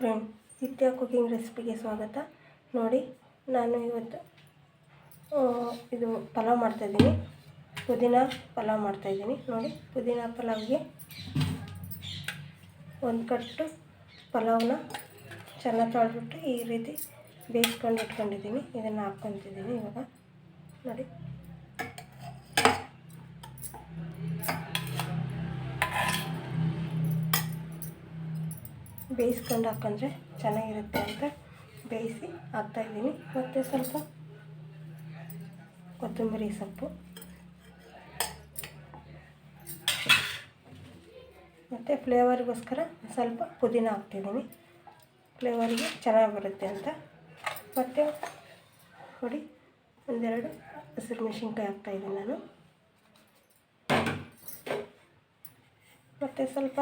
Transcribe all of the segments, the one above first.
Friend ನಿತ್ಯ cooking ರೆಸಿಪಿಗೆ ಸ್ವಾಗತ. ನೋಡಿ, ನಾನು ಇವತ್ತು ಇದು ಪಲಾವ್ ಮಾಡ್ತಾಯಿದ್ದೀನಿ ಪುದೀನ ಪಲಾವ್ ಮಾಡ್ತಾಯಿದ್ದೀನಿ ನೋಡಿ, ಪುದೀನ ಪಲಾವ್ಗೆ ಒಂದು ಕಟ್ಟು ಪಲಾವ್ನ ಚೆನ್ನಾಗಿ ತೊಳೆದ್ಬಿಟ್ಟು ಈ ರೀತಿ ಬೇಯಿಸ್ಕೊಂಡು ಇಟ್ಕೊಂಡಿದ್ದೀನಿ. ಇದನ್ನು ಹಾಕ್ಕೊತಿದ್ದೀನಿ ಇವಾಗ. ನೋಡಿ. ಬೇಯಿಸ್ಕೊಂಡು ಹಾಕೊಂಡ್ರೆ ಚೆನ್ನಾಗಿರುತ್ತೆ ಅಂತ ಬೇಯಿಸಿ ಹಾಕ್ತಾಯಿದ್ದೀನಿ ಮತ್ತು ಸ್ವಲ್ಪ ಕೊತ್ತಂಬರಿ ಸೊಪ್ಪು. ಮತ್ತು ಫ್ಲೇವರ್ಗೋಸ್ಕರ ಸ್ವಲ್ಪ ಪುದೀನ ಹಾಕ್ತಿದ್ದೀನಿ. ಫ್ಲೇವರಿಗೆ ಚೆನ್ನಾಗಿ ಬರುತ್ತೆ ಅಂತ. ಮತ್ತು ನೋಡಿ, ಒಂದೆರಡು ಹಸಿರು ಮೆಣಸಿನ್ಕಾಯಿ ಹಾಕ್ತಾಯಿದ್ದೀನಿ ನಾನು. ಮತ್ತು ಸ್ವಲ್ಪ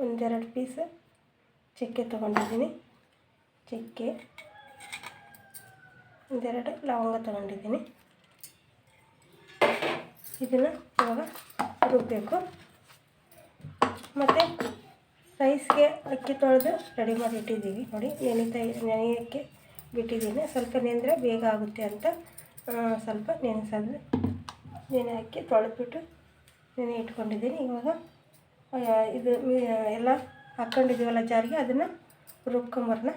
ಒಂದೆರಡು ಪೀಸ್ ಚಕ್ಕೆ ತೊಗೊಂಡಿದ್ದೀನಿ. ಚಕ್ಕೆ, ಒಂದೆರಡು ಲವಂಗ ತೊಗೊಂಡಿದ್ದೀನಿ. ಇದನ್ನು ಇವಾಗ ರುಬ್ಬಬೇಕು ಮತ್ತು ರೈಸ್ಗೆ ಅಕ್ಕಿ ತೊಳೆದು ರೆಡಿ ಮಾಡಿ ಇಟ್ಟಿದ್ದೀವಿ ನೋಡಿ, ನೆನಿತಾ ನೆನೆಯೋಕ್ಕೆ ಬಿಟ್ಟಿದ್ದೀನಿ. ಸ್ವಲ್ಪ ನೆನೆದ್ರೆ ಬೇಗ ಆಗುತ್ತೆ ಅಂತ ಸ್ವಲ್ಪ ನೆನೆಸೋದು ನೆನೆ ಹಾಕಿ ತೊಳೆದ್ಬಿಟ್ಟು ನೆನೆ ಇಟ್ಕೊಂಡಿದ್ದೀನಿ. ಇವಾಗ ಇದು ಎಲ್ಲ ಹಾಕ್ಕೊಂಡಿದ್ದೀವಲ್ಲ ಜಾರಿಗೆ, ಅದನ್ನು ರುಬ್ಕೊಂಬರ್ನ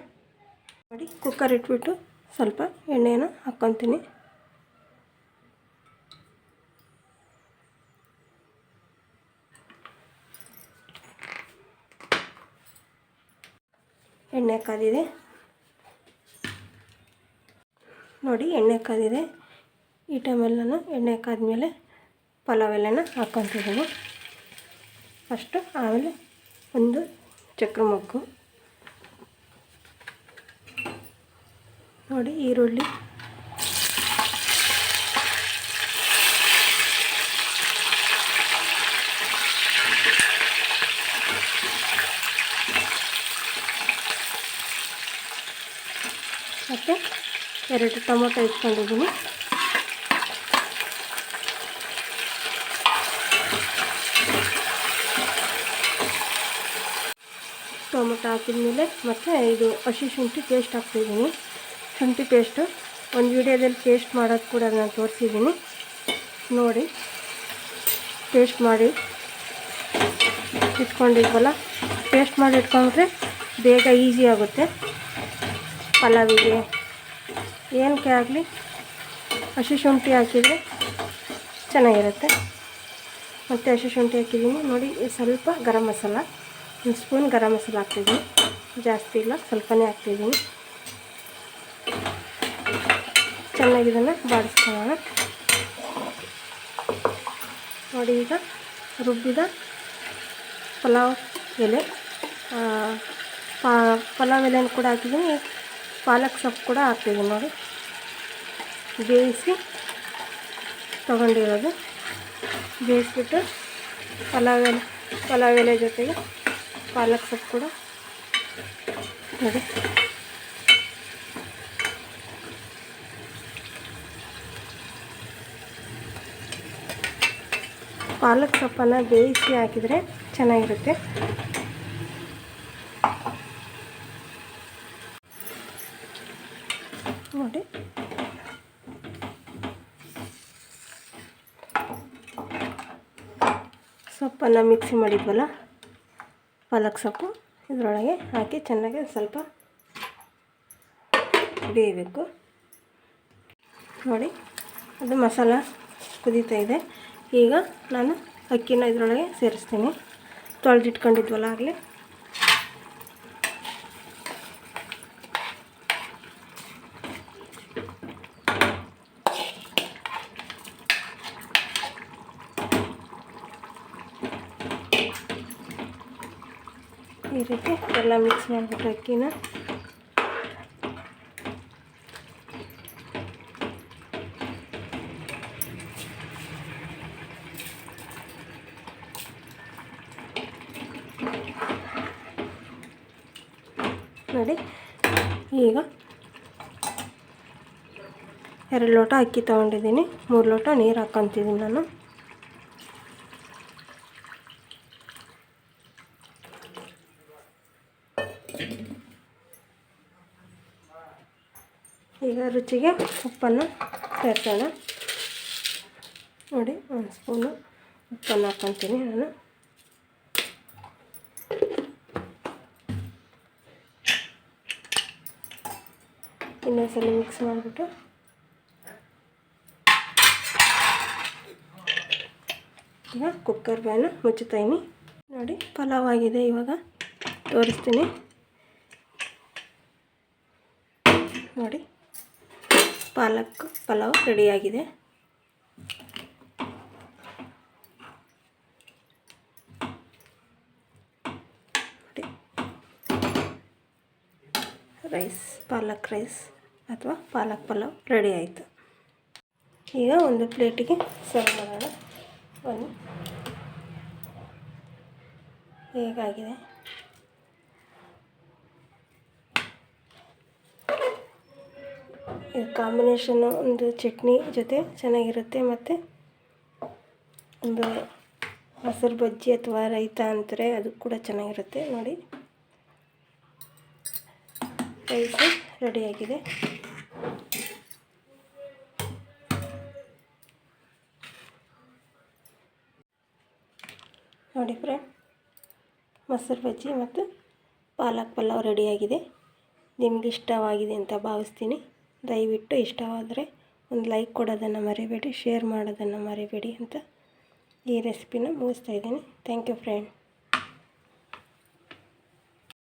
ನೋಡಿ ಕುಕ್ಕರ್ ಇಟ್ಬಿಟ್ಟು ಸ್ವಲ್ಪ ಎಣ್ಣೆಯನ್ನು ಹಾಕ್ಕೊತೀನಿ. ಎಣ್ಣೆ ಕಾದಿದೆ. ನೋಡಿ, ಎಣ್ಣೆ ಕಾದಿದೆ. ಈ ಟೈಮಲ್ಲಿ ನಾನು ಎಣ್ಣೆ ಕಾದ್ಮೇಲೆ ಪಲಾವ್ ಎಲ್ಲನ ಹಾಕ್ಕೊತಿದ್ದೀನಿ. ಫಸ್ಟು ಆಮೇಲೆ ಒಂದು ಚಕ್ರ ಮೊಗ್ಗು ನೋಡಿ ಈರುಳ್ಳಿ ಮತ್ತು ಎರಡು ಟೊಮೊಟೊ ಇಟ್ಕೊಂಡಿದ್ದೀನಿ ಟೊಮೊಟೊ ಹಾಕಿದ್ಮೇಲೆ ಮತ್ತು ಇದು ಹಸಿ ಶುಂಠಿ ಪೇಸ್ಟ್ ಹಾಕ್ತಿದ್ದೀನಿ. ಶುಂಠಿ ಪೇಸ್ಟು ಒಂದು ವಿಡಿಯೋದಲ್ಲಿ ಪೇಸ್ಟ್ ಮಾಡೋದು ಕೂಡ ನಾನು ತೋರಿಸಿದ್ದೀನಿ. ನೋಡಿ ಪೇಸ್ಟ್ ಮಾಡಿ ಇಟ್ಕೊಂಡಿದ್ವಲ್ಲ ಪೇಸ್ಟ್ ಮಾಡಿ ಇಟ್ಕೊಂಡ್ರೆ ಬೇಗ ಈಸಿ ಆಗುತ್ತೆ. ಪಲಾವಿಗೆ ಏನಕ್ಕೆ ಆಗಲಿ, ಹಸಿ ಶುಂಠಿ ಹಾಕಿದರೆ ಚೆನ್ನಾಗಿರುತ್ತೆ. ಮತ್ತು ಹಸಿ ಶುಂಠಿ ಹಾಕಿದ್ದೀನಿ ನೋಡಿ, ಸ್ವಲ್ಪ ಗರಂ ಮಸಾಲ. ಒಂದು ಸ್ಪೂನ್ ಗರಂ ಮಸಾಲ ಹಾಕ್ತಿದ್ದೀನಿ. ಜಾಸ್ತಿ ಇಲ್ಲ, ಸ್ವಲ್ಪನೇ ಹಾಕ್ತಿದ್ದೀನಿ. ಚೆನ್ನಾಗಿ ಇದನ್ನು ಬಾಡಿಸ್ಕೊಳ್ಳೋಣ. ನೋಡಿ ಈಗ ರುಬ್ಬಿದ ಪಲಾವ್ ಎಲೆ. ಪಲಾವ್ ಎಲೆನ ಕೂಡ ಹಾಕಿದ್ದೀನಿ. ಪಾಲಕ್ ಸೊಪ್ಪು ಕೂಡ ಹಾಕ್ತಿದ್ದೀನಿ ನೋಡಿ. ಬೇಯಿಸಿ ತೊಗೊಂಡಿರೋದು. ಬೇಯಿಸ್ಬಿಟ್ಟು ಪಲಾವ್ ಎಲೆ ಪಲಾವ್ ಎಲೆ ಜೊತೆಗೆ ಪಾಲಕ್ ಸೊಪ್ಪು ಕೂಡ. ನೋಡಿ. ಪಾಲಕ್ ಸೊಪ್ಪನ್ನು ಬೇಯಿಸಿ ಹಾಕಿದರೆ ಚೆನ್ನಾಗಿರುತ್ತೆ. ನೋಡಿ. ಸೊಪ್ಪನ್ನು ಮಿಕ್ಸಿ ಮಾಡಿದ್ವಲ್ಲ? ಪಾಲಕ್ ಸೊಪ್ಪು ಇದರೊಳಗೆ ಹಾಕಿ ಚೆನ್ನಾಗಿ ಸ್ವಲ್ಪ ಬೇಯಬೇಕು. ನೋಡಿ, ಅದು ಮಸಾಲ ಕುದೀತಾ ಇದೆ. ಈಗ ನಾನು ಅಕ್ಕಿನ ಇದರೊಳಗೆ ಸೇರಿಸ್ತೀನಿ. ತೊಳೆದಿಟ್ಕೊಂಡಿದ್ವಲ್ಲ ಆಗಲೇ? ಈ ರೀತಿ ಎಲ್ಲ ಮಿಕ್ಸ್ ಮಾಡಿಬಿಟ್ಟು ಅಕ್ಕಿನ. ನೋಡಿ, ಈಗ ಎರಡು ಲೋಟ ಅಕ್ಕಿ ತೊಗೊಂಡಿದ್ದೀನಿ. ಮೂರು ಲೋಟ ನೀರು ಹಾಕ್ಕೊತಿದ್ದೀನಿ ನಾನು. ಈಗ ರುಚಿಗೆ ಉಪ್ಪನ್ನು ಸೇರಿಸೋಣ. ನೋಡಿ, ಒಂದು ಸ್ಪೂನು ಉಪ್ಪನ್ನು ಹಾಕ್ಕೊತೀನಿ ನಾನು. ಇನ್ನೊಂದ್ಸಲ ಮಿಕ್ಸ್ ಮಾಡಿಬಿಟ್ಟು. ಈಗ ಕುಕ್ಕರ್ ಬ್ಯಾನು ಮುಚ್ಚುತ್ತೀನಿ. ನೋಡಿ, ಪಲಾವ್ ಆಗಿದೆ ಇವಾಗ. ತೋರಿಸ್ತೀನಿ. ನೋಡಿ. ಪಾಲಕ್ ಪಲಾವ್ ರೆಡಿಯಾಗಿದೆ. ರೈಸ್, ಪಾಲಕ್ ರೈಸ್ ಅಥವಾ ಪಾಲಕ್ ಪಲಾವ್ ರೆಡಿ ಆಯಿತು. ಈಗ ಒಂದು ಪ್ಲೇಟಿಗೆ ಸರ್ವ್ ಮಾಡೋಣ. ಒಂದು ಹೇಗಾಗಿದೆ? ಕಾಂಬಿನೇಷನ್ನು ಒಂದು ಚಟ್ನಿ ಜೊತೆ ಚೆನ್ನಾಗಿರುತ್ತೆ ಮತ್ತು ಒಂದು ಮೊಸರು ಬಜ್ಜಿ ಅಥವಾ ರೈತ ಅಂತಾರೆ ಅದು ಕೂಡ ಚೆನ್ನಾಗಿರುತ್ತೆ ನೋಡಿ. ರೈಸು ರೆಡಿಯಾಗಿದೆ ನೋಡಿ ಫ್ರೆಂಡ್ ಮೊಸರು ಬಜ್ಜಿ ಮತ್ತು ಪಾಲಕ್ ಪಲಾವ್ ರೆಡಿಯಾಗಿದೆ ನಿಮಗಿಷ್ಟವಾಗಿದೆ ಅಂತ ಭಾವಿಸ್ತೀನಿ. ದಯವಿಟ್ಟು ಇಷ್ಟವಾದರೆ ಒಂದು ಲೈಕ್ ಕೊಡೋದನ್ನು ಮರಿಬೇಡಿ, ಶೇರ್ ಮಾಡೋದನ್ನು ಮರಿಬೇಡಿ ಅಂತ ಈ ರೆಸಿಪಿನ ಮುಗಿಸ್ತಾ ಇದ್ದೀನಿ. Thank you friend.